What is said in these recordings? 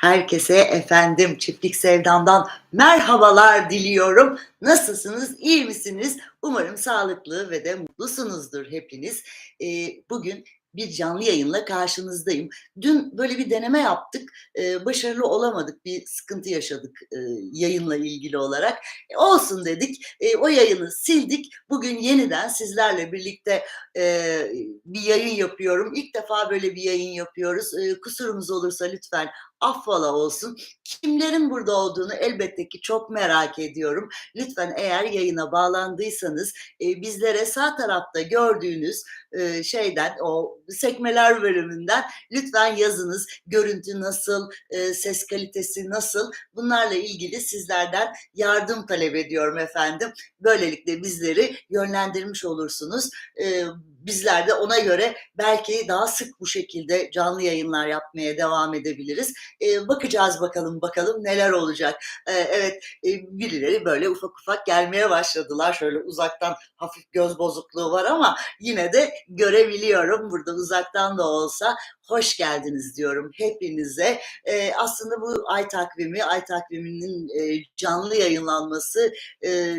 Herkese efendim çiftlik sevdamdan merhabalar diliyorum. Nasılsınız? İyi misiniz? Umarım sağlıklı ve de mutlusunuzdur hepiniz. Ee, bugün bir canlı yayınla karşınızdayım. Dün böyle bir deneme yaptık. Ee, başarılı olamadık. Bir sıkıntı yaşadık e, yayınla ilgili olarak. E, olsun dedik. E, o yayını sildik. Bugün yeniden sizlerle birlikte e, bir yayın yapıyorum. İlk defa böyle bir yayın yapıyoruz. E, kusurumuz olursa lütfen affola olsun. Kimlerin burada olduğunu elbette ki çok merak ediyorum. Lütfen eğer yayına bağlandıysanız e, bizlere sağ tarafta gördüğünüz e, şeyden o sekmeler bölümünden lütfen yazınız. Görüntü nasıl, e, ses kalitesi nasıl? Bunlarla ilgili sizlerden yardım talep ediyorum efendim. Böylelikle bizleri yönlendirmiş olursunuz. E, bizler de ona göre belki daha sık bu şekilde canlı yayınlar yapmaya devam edebiliriz. E, bakacağız bakalım bakalım neler olacak. E, evet e, birileri böyle ufak ufak gelmeye başladılar. Şöyle uzaktan hafif göz bozukluğu var ama yine de görebiliyorum burada uzaktan da olsa. Hoş geldiniz diyorum hepinize. E, aslında bu ay takvimi, ay takviminin e, canlı yayınlanması e,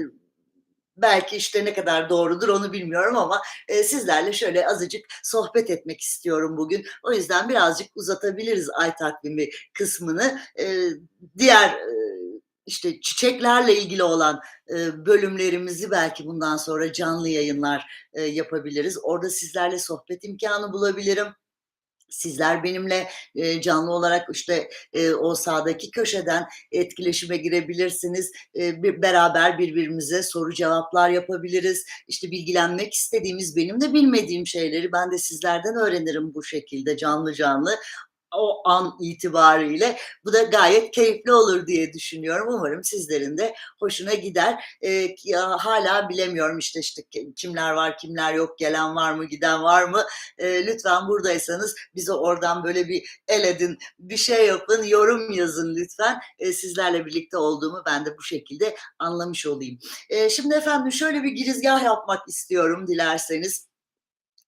belki işte ne kadar doğrudur onu bilmiyorum ama e, sizlerle şöyle azıcık sohbet etmek istiyorum bugün. O yüzden birazcık uzatabiliriz ay takvimi kısmını. E, diğer e, işte çiçeklerle ilgili olan e, bölümlerimizi belki bundan sonra canlı yayınlar e, yapabiliriz. Orada sizlerle sohbet imkanı bulabilirim. Sizler benimle e, canlı olarak işte e, o sağdaki köşeden etkileşime girebilirsiniz. E, bir, beraber birbirimize soru cevaplar yapabiliriz. İşte bilgilenmek istediğimiz, benim de bilmediğim şeyleri ben de sizlerden öğrenirim bu şekilde canlı canlı o an itibariyle bu da gayet keyifli olur diye düşünüyorum. Umarım sizlerin de hoşuna gider. Ee, ya, hala bilemiyorum işte işte kimler var kimler yok gelen var mı giden var mı? Ee, lütfen buradaysanız bize oradan böyle bir el edin bir şey yapın yorum yazın lütfen. Ee, sizlerle birlikte olduğumu ben de bu şekilde anlamış olayım. Ee, şimdi efendim şöyle bir girizgah yapmak istiyorum dilerseniz.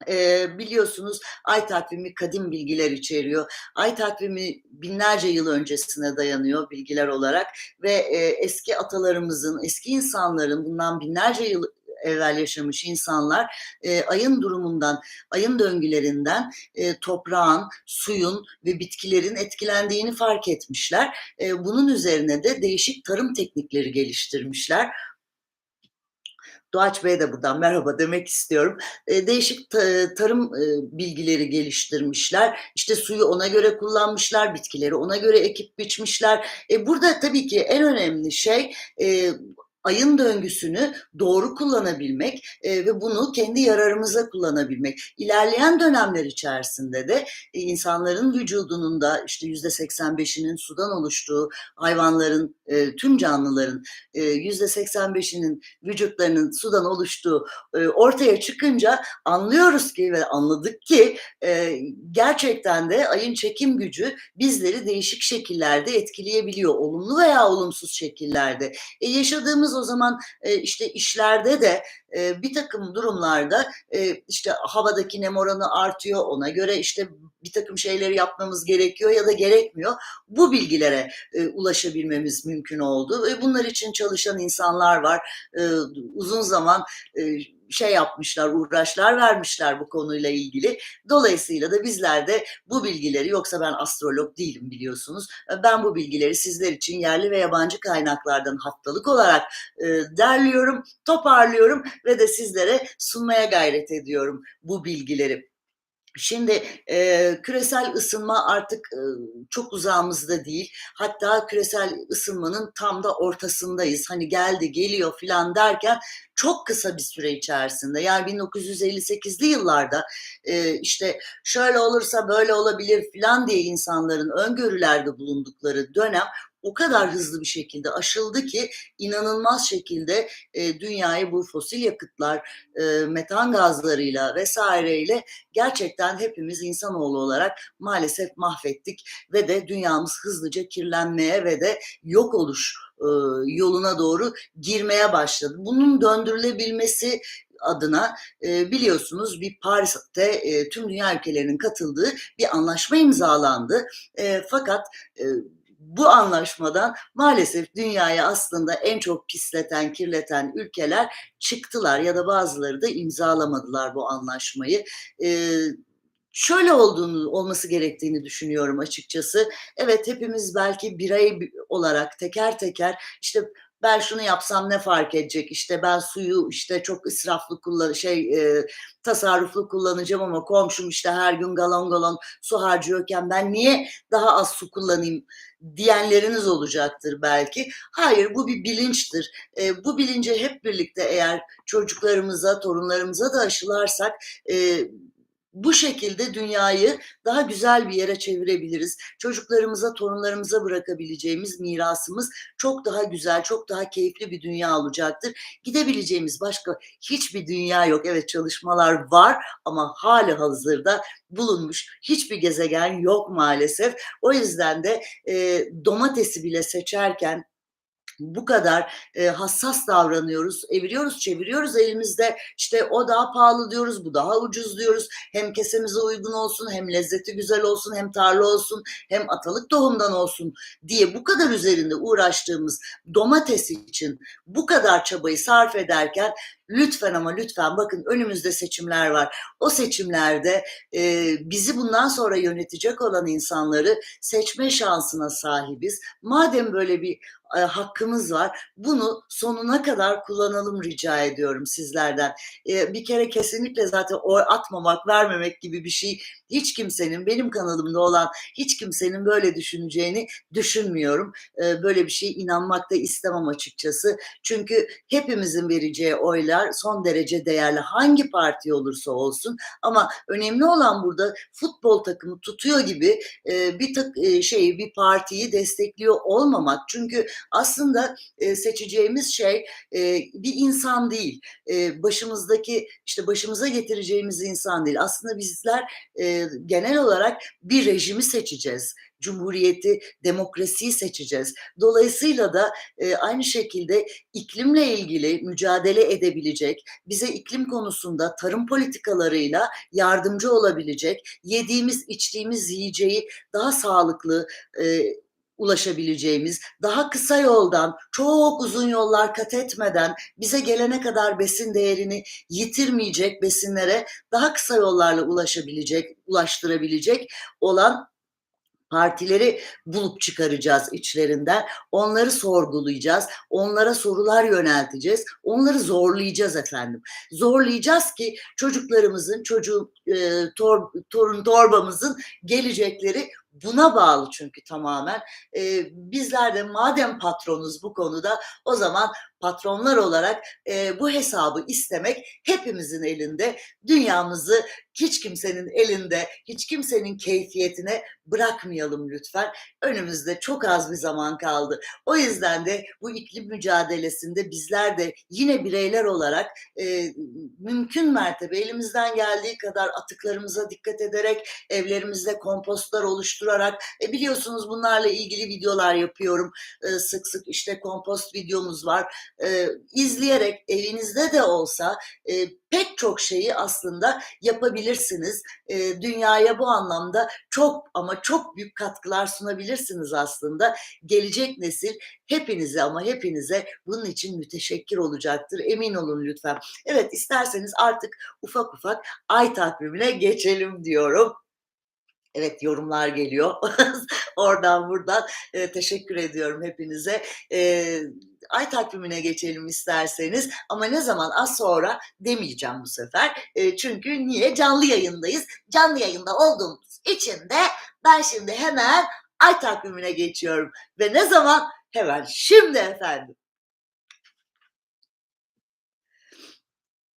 E, biliyorsunuz ay takvimi kadim bilgiler içeriyor. Ay takvimi binlerce yıl öncesine dayanıyor bilgiler olarak ve e, eski atalarımızın, eski insanların bundan binlerce yıl evvel yaşamış insanlar e, ayın durumundan, ayın döngülerinden e, toprağın, suyun ve bitkilerin etkilendiğini fark etmişler. E, bunun üzerine de değişik tarım teknikleri geliştirmişler. Doğaç Bey'e de buradan merhaba demek istiyorum. E, değişik ta, tarım e, bilgileri geliştirmişler. İşte suyu ona göre kullanmışlar, bitkileri ona göre ekip biçmişler. E, burada tabii ki en önemli şey e, ayın döngüsünü doğru kullanabilmek e, ve bunu kendi yararımıza kullanabilmek. İlerleyen dönemler içerisinde de e, insanların vücudunun da işte yüzde 85'inin sudan oluştuğu, hayvanların, e, tüm canlıların e, yüzde 85'inin vücutlarının sudan oluştuğu e, ortaya çıkınca anlıyoruz ki ve anladık ki e, gerçekten de ayın çekim gücü bizleri değişik şekillerde etkileyebiliyor. Olumlu veya olumsuz şekillerde. E, yaşadığımız o zaman e, işte işlerde de e, bir takım durumlarda e, işte havadaki nem oranı artıyor. Ona göre işte bir takım şeyleri yapmamız gerekiyor ya da gerekmiyor. Bu bilgilere e, ulaşabilmemiz mümkün oldu. Ve bunlar için çalışan insanlar var. E, uzun zaman e, şey yapmışlar, uğraşlar vermişler bu konuyla ilgili. Dolayısıyla da bizler de bu bilgileri, yoksa ben astrolog değilim biliyorsunuz, ben bu bilgileri sizler için yerli ve yabancı kaynaklardan haftalık olarak e, derliyorum, toparlıyorum ve de sizlere sunmaya gayret ediyorum bu bilgileri. Şimdi e, küresel ısınma artık e, çok uzağımızda değil. Hatta küresel ısınmanın tam da ortasındayız. Hani geldi geliyor filan derken çok kısa bir süre içerisinde yani 1958'li yıllarda e, işte şöyle olursa böyle olabilir filan diye insanların öngörülerde bulundukları dönem o kadar hızlı bir şekilde aşıldı ki inanılmaz şekilde e, dünyayı bu fosil yakıtlar, e, metan gazlarıyla vesaireyle gerçekten hepimiz insanoğlu olarak maalesef mahvettik ve de dünyamız hızlıca kirlenmeye ve de yok oluş e, yoluna doğru girmeye başladı. Bunun döndürülebilmesi adına e, biliyorsunuz bir Paris'te e, tüm dünya ülkelerinin katıldığı bir anlaşma imzalandı. E, fakat e, bu anlaşmadan maalesef dünyayı aslında en çok pisleten, kirleten ülkeler çıktılar ya da bazıları da imzalamadılar bu anlaşmayı. Ee, şöyle olduğunu olması gerektiğini düşünüyorum açıkçası. Evet hepimiz belki birey olarak teker teker işte ben şunu yapsam ne fark edecek? İşte ben suyu işte çok israflı kullan şey e, tasarruflu kullanacağım ama komşum işte her gün galon galon su harcıyorken ben niye daha az su kullanayım diyenleriniz olacaktır belki. Hayır bu bir bilinçtir. E, bu bilince hep birlikte eğer çocuklarımıza, torunlarımıza da aşılarsak e, bu şekilde dünyayı daha güzel bir yere çevirebiliriz. Çocuklarımıza, torunlarımıza bırakabileceğimiz mirasımız çok daha güzel, çok daha keyifli bir dünya olacaktır. Gidebileceğimiz başka hiçbir dünya yok. Evet çalışmalar var ama hali hazırda bulunmuş hiçbir gezegen yok maalesef. O yüzden de e, domatesi bile seçerken bu kadar e, hassas davranıyoruz, eviriyoruz, çeviriyoruz elimizde. İşte o daha pahalı diyoruz, bu daha ucuz diyoruz. Hem kesemize uygun olsun, hem lezzeti güzel olsun, hem tarla olsun, hem atalık tohumdan olsun diye bu kadar üzerinde uğraştığımız domates için bu kadar çabayı sarf ederken lütfen ama lütfen bakın önümüzde seçimler var. O seçimlerde e, bizi bundan sonra yönetecek olan insanları seçme şansına sahibiz. Madem böyle bir e, hakkımız var. Bunu sonuna kadar kullanalım rica ediyorum sizlerden. E, bir kere kesinlikle zaten oy atmamak, vermemek gibi bir şey hiç kimsenin benim kanalımda olan hiç kimsenin böyle düşüneceğini düşünmüyorum. E, böyle bir şey inanmak da istemem açıkçası. Çünkü hepimizin vereceği oylar son derece değerli. Hangi parti olursa olsun ama önemli olan burada futbol takımı tutuyor gibi e, bir tık e, şeyi bir partiyi destekliyor olmamak. Çünkü aslında e, seçeceğimiz şey e, bir insan değil. E, başımızdaki işte başımıza getireceğimiz insan değil. Aslında bizler e, genel olarak bir rejimi seçeceğiz cumhuriyeti, demokrasiyi seçeceğiz. Dolayısıyla da e, aynı şekilde iklimle ilgili mücadele edebilecek, bize iklim konusunda tarım politikalarıyla yardımcı olabilecek, yediğimiz, içtiğimiz yiyeceği daha sağlıklı, e, ulaşabileceğimiz, daha kısa yoldan, çok uzun yollar kat etmeden bize gelene kadar besin değerini yitirmeyecek besinlere daha kısa yollarla ulaşabilecek, ulaştırabilecek olan partileri bulup çıkaracağız içlerinden. Onları sorgulayacağız. Onlara sorular yönelteceğiz. Onları zorlayacağız efendim. Zorlayacağız ki çocuklarımızın, çocuk e, tor, torun torbamızın gelecekleri buna bağlı çünkü tamamen. E, bizler de madem patronuz bu konuda o zaman patronlar olarak e, bu hesabı istemek hepimizin elinde. Dünyamızı hiç kimsenin elinde, hiç kimsenin keyfiyetine bırakmayalım lütfen. Önümüzde çok az bir zaman kaldı. O yüzden de bu iklim mücadelesinde bizler de yine bireyler olarak e, mümkün mertebe elimizden geldiği kadar atıklarımıza dikkat ederek evlerimizde kompostlar oluşturarak e, biliyorsunuz bunlarla ilgili videolar yapıyorum. E, sık sık işte kompost videomuz var. E, izleyerek evinizde de olsa e, pek çok şeyi aslında yapabilirsiniz. E, dünyaya bu anlamda çok ama çok büyük katkılar sunabilirsiniz aslında. Gelecek nesil hepinize ama hepinize bunun için müteşekkir olacaktır. Emin olun lütfen. Evet isterseniz artık ufak ufak ay takvimine geçelim diyorum. Evet yorumlar geliyor. Oradan buradan e, teşekkür ediyorum hepinize. E, ay takvimine geçelim isterseniz ama ne zaman az sonra demeyeceğim bu sefer. E, çünkü niye? Canlı yayındayız. Canlı yayında olduğumuz için de ben şimdi hemen ay takvimine geçiyorum. Ve ne zaman? Hemen şimdi efendim.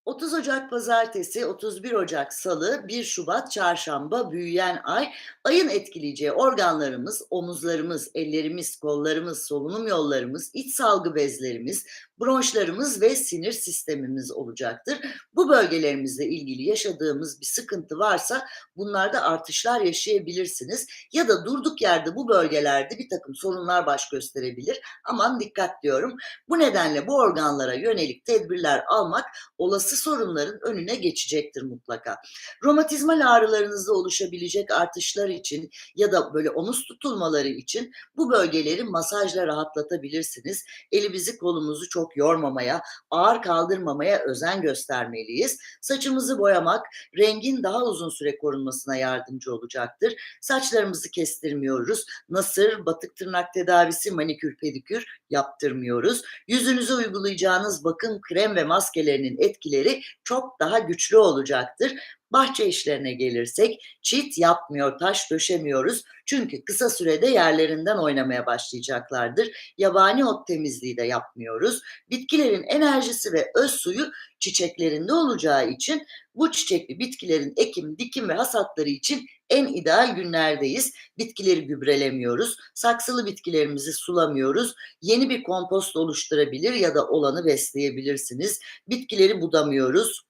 30 Ocak pazartesi, 31 Ocak salı, 1 Şubat çarşamba büyüyen ay, ayın etkileyeceği organlarımız, omuzlarımız, ellerimiz, kollarımız, solunum yollarımız, iç salgı bezlerimiz, bronşlarımız ve sinir sistemimiz olacaktır. Bu bölgelerimizle ilgili yaşadığımız bir sıkıntı varsa bunlarda artışlar yaşayabilirsiniz. Ya da durduk yerde bu bölgelerde bir takım sorunlar baş gösterebilir. Aman dikkat diyorum. Bu nedenle bu organlara yönelik tedbirler almak olası sorunların önüne geçecektir mutlaka. Romatizmal ağrılarınızda oluşabilecek artışlar için ya da böyle omuz tutulmaları için bu bölgeleri masajla rahatlatabilirsiniz. Elimizi kolumuzu çok yormamaya, ağır kaldırmamaya özen göstermeliyiz. Saçımızı boyamak rengin daha uzun süre korunmasına yardımcı olacaktır. Saçlarımızı kestirmiyoruz. Nasır, batık tırnak tedavisi, manikür, pedikür yaptırmıyoruz. Yüzünüze uygulayacağınız bakım krem ve maskelerinin etkileri çok daha güçlü olacaktır. Bahçe işlerine gelirsek çit yapmıyor, taş döşemiyoruz. Çünkü kısa sürede yerlerinden oynamaya başlayacaklardır. Yabani ot temizliği de yapmıyoruz. Bitkilerin enerjisi ve öz suyu çiçeklerinde olacağı için bu çiçekli bitkilerin ekim, dikim ve hasatları için en ideal günlerdeyiz. Bitkileri gübrelemiyoruz. Saksılı bitkilerimizi sulamıyoruz. Yeni bir kompost oluşturabilir ya da olanı besleyebilirsiniz. Bitkileri budamıyoruz.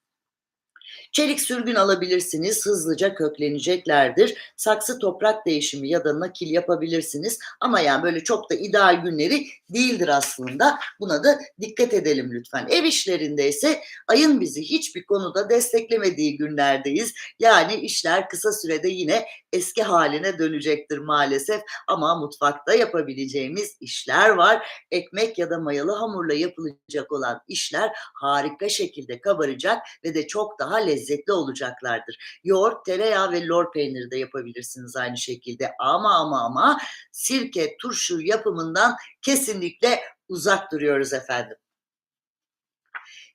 Çelik sürgün alabilirsiniz. Hızlıca kökleneceklerdir. Saksı toprak değişimi ya da nakil yapabilirsiniz. Ama yani böyle çok da ideal günleri değildir aslında. Buna da dikkat edelim lütfen. Ev işlerinde ise ayın bizi hiçbir konuda desteklemediği günlerdeyiz. Yani işler kısa sürede yine eski haline dönecektir maalesef. Ama mutfakta yapabileceğimiz işler var. Ekmek ya da mayalı hamurla yapılacak olan işler harika şekilde kabaracak ve de çok daha lezzetli olacaklardır. Yoğurt, tereyağı ve lor peyniri de yapabilirsiniz aynı şekilde. Ama ama ama sirke, turşu yapımından kesinlikle uzak duruyoruz efendim.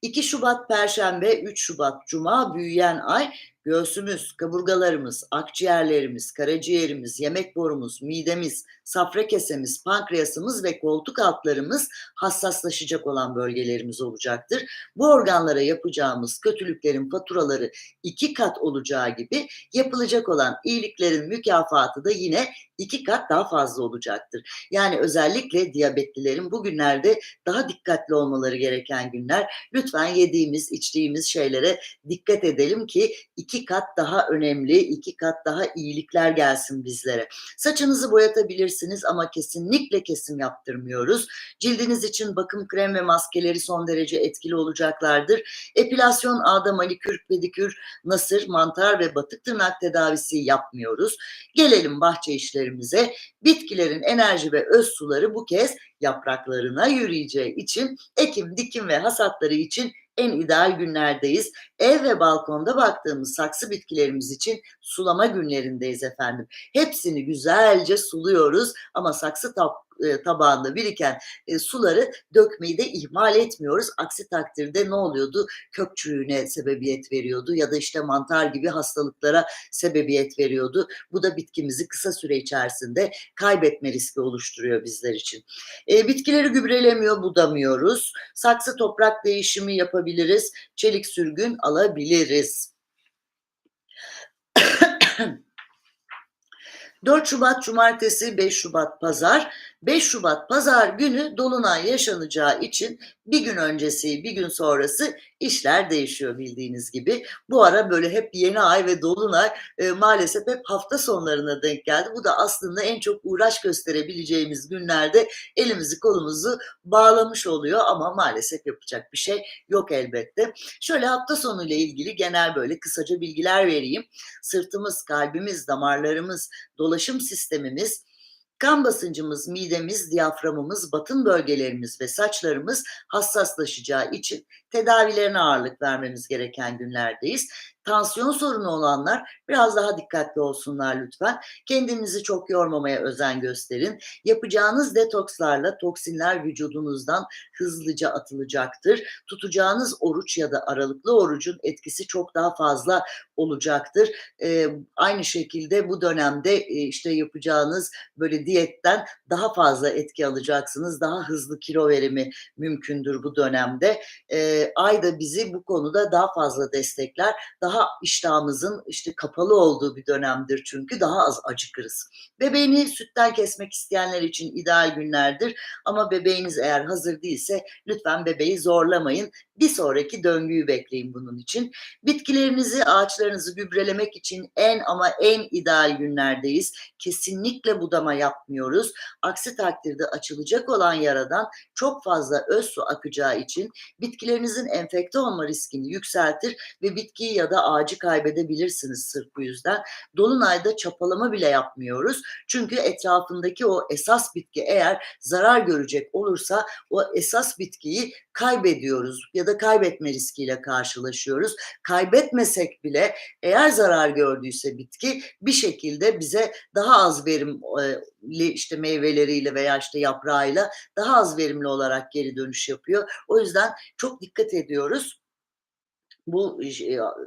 2 Şubat Perşembe, 3 Şubat Cuma büyüyen ay göğsümüz, kaburgalarımız, akciğerlerimiz, karaciğerimiz, yemek borumuz, midemiz, safra kesemiz, pankreasımız ve koltuk altlarımız hassaslaşacak olan bölgelerimiz olacaktır. Bu organlara yapacağımız kötülüklerin faturaları iki kat olacağı gibi yapılacak olan iyiliklerin mükafatı da yine iki kat daha fazla olacaktır. Yani özellikle diyabetlilerin bugünlerde daha dikkatli olmaları gereken günler. Lütfen yediğimiz, içtiğimiz şeylere dikkat edelim ki iki kat daha önemli, iki kat daha iyilikler gelsin bizlere. Saçınızı boyatabilirsiniz ama kesinlikle kesim yaptırmıyoruz. Cildiniz için bakım krem ve maskeleri son derece etkili olacaklardır. Epilasyon, ağda, manikür, pedikür, nasır, mantar ve batık tırnak tedavisi yapmıyoruz. Gelelim bahçe işlerimize. Bitkilerin enerji ve öz suları bu kez yapraklarına yürüyeceği için ekim, dikim ve hasatları için en ideal günlerdeyiz. Ev ve balkonda baktığımız saksı bitkilerimiz için sulama günlerindeyiz efendim. Hepsini güzelce suluyoruz ama saksı tab e, tabağında biriken e, suları dökmeyi de ihmal etmiyoruz. Aksi takdirde ne oluyordu? Kök çürüğüne sebebiyet veriyordu ya da işte mantar gibi hastalıklara sebebiyet veriyordu. Bu da bitkimizi kısa süre içerisinde kaybetme riski oluşturuyor bizler için. E, bitkileri gübrelemiyor, budamıyoruz. Saksı toprak değişimi yapabiliriz. Çelik sürgün alabiliriz. 4 Şubat Cumartesi, 5 Şubat Pazar. 5 Şubat Pazar günü Dolunay yaşanacağı için bir gün öncesi, bir gün sonrası işler değişiyor bildiğiniz gibi. Bu ara böyle hep yeni ay ve Dolunay e, maalesef hep hafta sonlarına denk geldi. Bu da aslında en çok uğraş gösterebileceğimiz günlerde elimizi kolumuzu bağlamış oluyor ama maalesef yapacak bir şey yok elbette. Şöyle hafta sonu ile ilgili genel böyle kısaca bilgiler vereyim. Sırtımız, kalbimiz, damarlarımız, dolaşım sistemimiz, Kan basıncımız, midemiz, diyaframımız, batın bölgelerimiz ve saçlarımız hassaslaşacağı için tedavilerine ağırlık vermemiz gereken günlerdeyiz. Tansiyon sorunu olanlar biraz daha dikkatli olsunlar lütfen. Kendinizi çok yormamaya özen gösterin. Yapacağınız detokslarla toksinler vücudunuzdan hızlıca atılacaktır. Tutacağınız oruç ya da aralıklı orucun etkisi çok daha fazla olacaktır. Ee, aynı şekilde bu dönemde e, işte yapacağınız böyle diyetten daha fazla etki alacaksınız. Daha hızlı kilo verimi mümkündür bu dönemde. Ee, ay da bizi bu konuda daha fazla destekler. Daha daha iştahımızın işte kapalı olduğu bir dönemdir çünkü daha az acıkırız. Bebeğini sütten kesmek isteyenler için ideal günlerdir ama bebeğiniz eğer hazır değilse lütfen bebeği zorlamayın. Bir sonraki döngüyü bekleyin bunun için. Bitkilerinizi, ağaçlarınızı gübrelemek için en ama en ideal günlerdeyiz. Kesinlikle budama yapmıyoruz. Aksi takdirde açılacak olan yaradan çok fazla öz su akacağı için bitkilerinizin enfekte olma riskini yükseltir ve bitkiyi ya da ağacı kaybedebilirsiniz sırf bu yüzden. Dolunayda çapalama bile yapmıyoruz. Çünkü etrafındaki o esas bitki eğer zarar görecek olursa o esas bitkiyi kaybediyoruz ya da kaybetme riskiyle karşılaşıyoruz. Kaybetmesek bile eğer zarar gördüyse bitki bir şekilde bize daha az verimli işte meyveleriyle veya işte yaprağıyla daha az verimli olarak geri dönüş yapıyor. O yüzden çok dikkat ediyoruz bu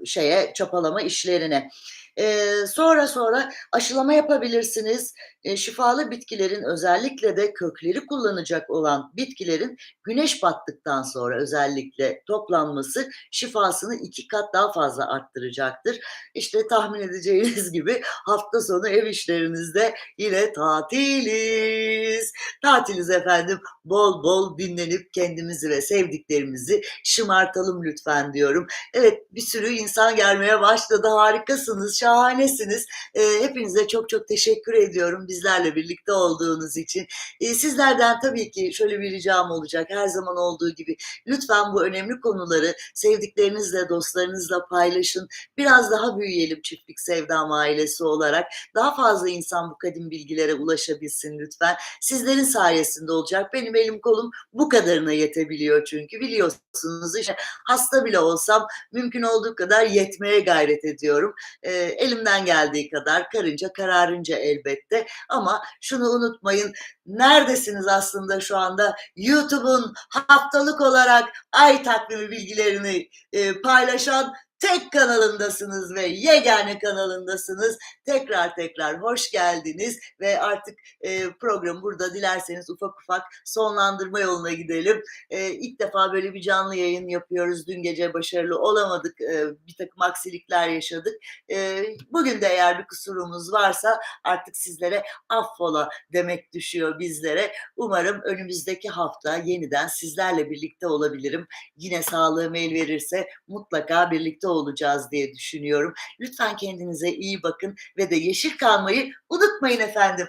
şeye çapalama işlerine. Ee, sonra sonra aşılama yapabilirsiniz. E, şifalı bitkilerin özellikle de kökleri kullanacak olan bitkilerin güneş battıktan sonra özellikle toplanması şifasını iki kat daha fazla arttıracaktır. İşte tahmin edeceğiniz gibi hafta sonu ev işlerinizde yine tatiliz. Tatiliz efendim. Bol bol dinlenip kendimizi ve sevdiklerimizi şımartalım lütfen diyorum. Evet bir sürü insan gelmeye başladı. Harikasınız, şahanesiniz. E, hepinize çok çok teşekkür ediyorum bizlerle birlikte olduğunuz için. E, sizlerden tabii ki şöyle bir ricam olacak. Her zaman olduğu gibi lütfen bu önemli konuları sevdiklerinizle, dostlarınızla paylaşın. Biraz daha büyüyelim Çiftlik Sevdam ailesi olarak. Daha fazla insan bu kadim bilgilere ulaşabilsin lütfen. Sizlerin sayesinde olacak. Benim elim kolum bu kadarına yetebiliyor çünkü biliyorsunuz işte hasta bile olsam mümkün olduğu kadar yetmeye gayret ediyorum. E, elimden geldiği kadar karınca kararınca elbette. Ama şunu unutmayın neredesiniz aslında şu anda? YouTube'un haftalık olarak ay takvimi bilgilerini e, paylaşan tek kanalındasınız ve yegane kanalındasınız. Tekrar tekrar hoş geldiniz ve artık e, programı burada dilerseniz ufak ufak sonlandırma yoluna gidelim. E, ilk defa böyle bir canlı yayın yapıyoruz. Dün gece başarılı olamadık. E, bir takım aksilikler yaşadık. E, bugün de eğer bir kusurumuz varsa artık sizlere affola demek düşüyor bizlere. Umarım önümüzdeki hafta yeniden sizlerle birlikte olabilirim. Yine sağlığım el verirse mutlaka birlikte olacağız diye düşünüyorum. Lütfen kendinize iyi bakın ve de yeşil kalmayı unutmayın efendim.